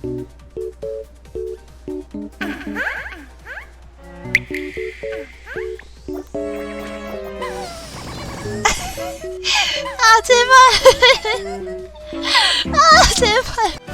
아 제발. 아 제발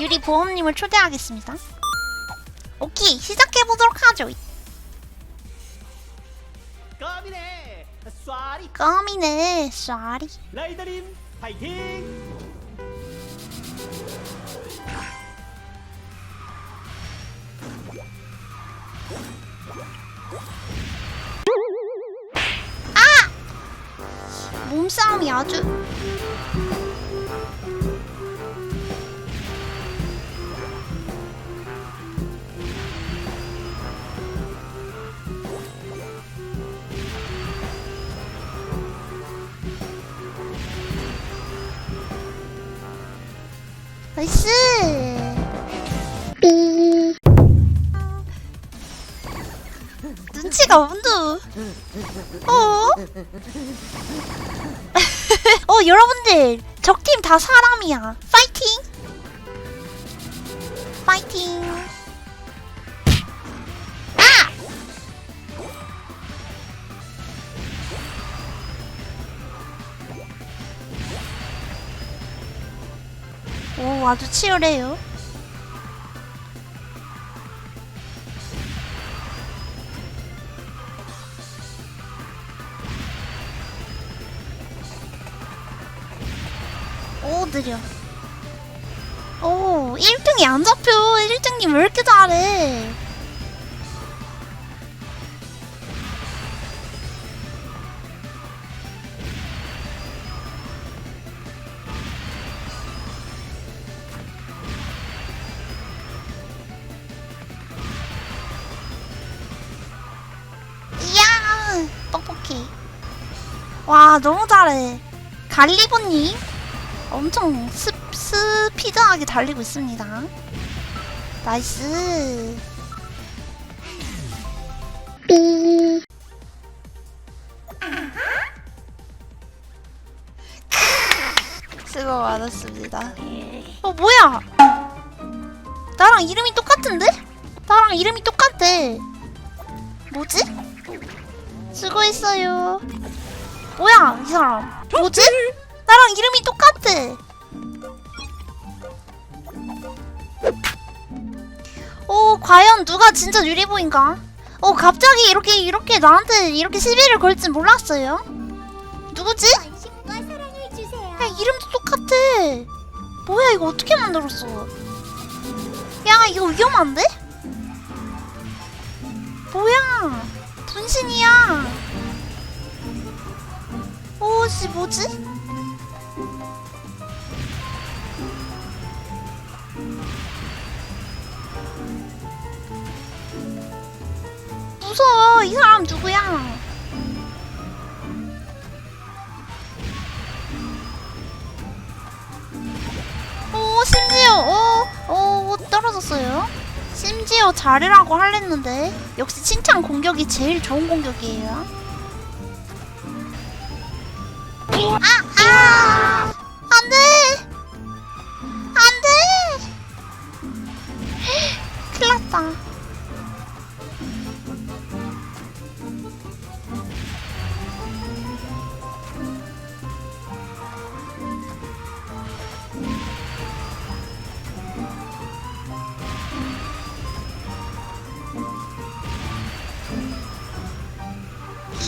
유리 보험님을 초대하겠습니다. 오케이 시작해 보도록 하죠. 껌이네 쏴리 껌이네 쏘리 라이더님 파이팅 몸싸움이 아주 삐 눈치가 없누 어? 어 여러분들 적팀 다 사람이야. 파이팅. 파이팅 오, 아주 치열해요. 오, 느려. 오, 1등이 안 잡혀. 1등님 왜 이렇게 잘해? 이야, 떡볶이. 와, 너무 잘해. 갈리보님, 엄청 스, 스피드하게 달리고 있습니다. 나이스. 삐. 수고 많았습니다. 어, 뭐야? 나랑 이름이 똑같은데? 나랑 이름이 똑같아. 뭐지? 수고했어요. 뭐야, 이 사람. 뭐지? 나랑 이름이 똑같아. 오, 과연 누가 진짜 유리보인가? 어, 갑자기 이렇게, 이렇게 나한테 이렇게 시비를 걸줄 몰랐어요. 누구지? 야, 이름도 똑같아. 뭐야, 이거 어떻게 만들었어? 야, 이거 위험한데? 씨, 뭐지? 무서워. 이 사람 누구야? 오 심지어 오, 오 떨어졌어요. 심지어 잘해라고 할랬는데 역시 칭찬 공격이 제일 좋은 공격이에요. 아, 아, 안 돼! 안 돼! 큰일 났다.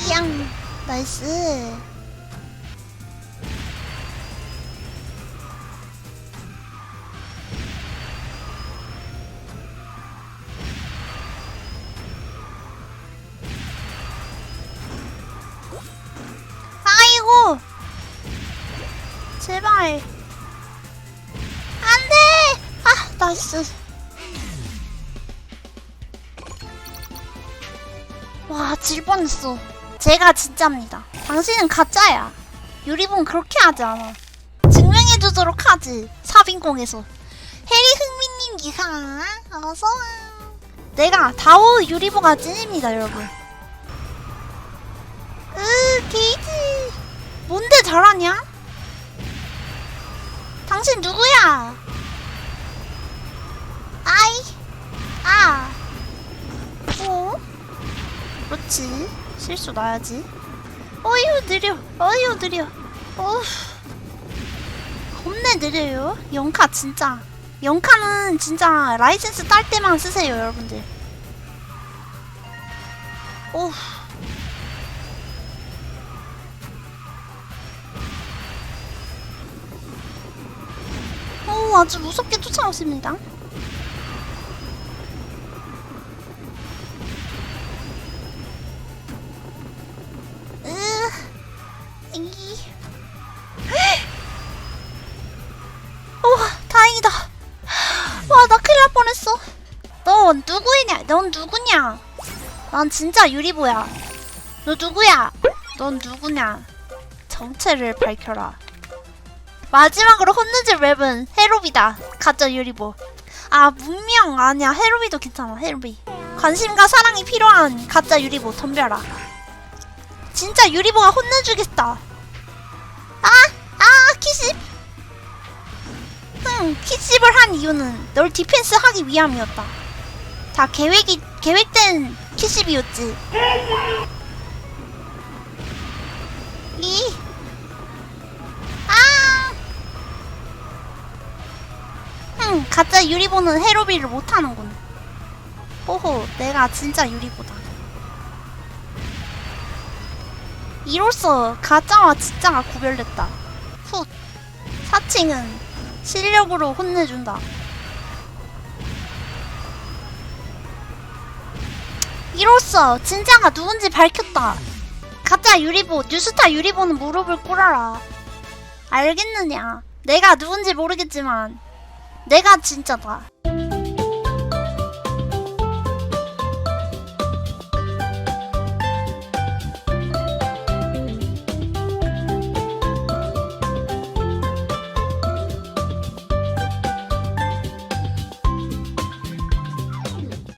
이양, 나이스. 나이스. 와, 질 뻔했어. 제가 진짜입니다. 당신은 가짜야. 유리본 그렇게 하지 않아. 증명해주도록 하지. 사빈공에서. 해리 흥민님 이상 어서 와. 내가 다오 유리보가 찐입니다 여러분 으 게이지 뭔데 잘하냐? 당신 누구야? 실수 나야지. 어휴 느려. 어휴 느려. 어휴. 겁내 느려요. 영카 진짜. 영카는 진짜 라이센스 딸 때만 쓰세요 여러분들. 오 오, 아주 무섭게 쫓아오십니다. 넌 누구냐? 난 진짜 유리보야. 너 누구야? 넌 누구냐? 정체를 밝혀라. 마지막으로 혼내줄 웹은 헤로비다. 가짜 유리보. 아 문명 아니야 헤로비도 괜찮아 헤로비. 관심과 사랑이 필요한 가짜 유리보 덤벼라. 진짜 유리보가 혼내주겠다. 아! 아! 키십! 응, 키십을 한 이유는 널 디펜스 하기 위함이었다. 다 계획이, 계획된 키십이었지. 이. 아! 흠, 가짜 유리보는 헤로비를 못하는군. 호호, 내가 진짜 유리보다. 이로써 가짜와 진짜가 구별됐다. 훗, 사칭은 실력으로 혼내준다. 이로써 진짜가 누군지 밝혔다. 가짜 유리보, 뉴스타 유리보는 무릎을 꿇어라. 알겠느냐? 내가 누군지 모르겠지만 내가 진짜다.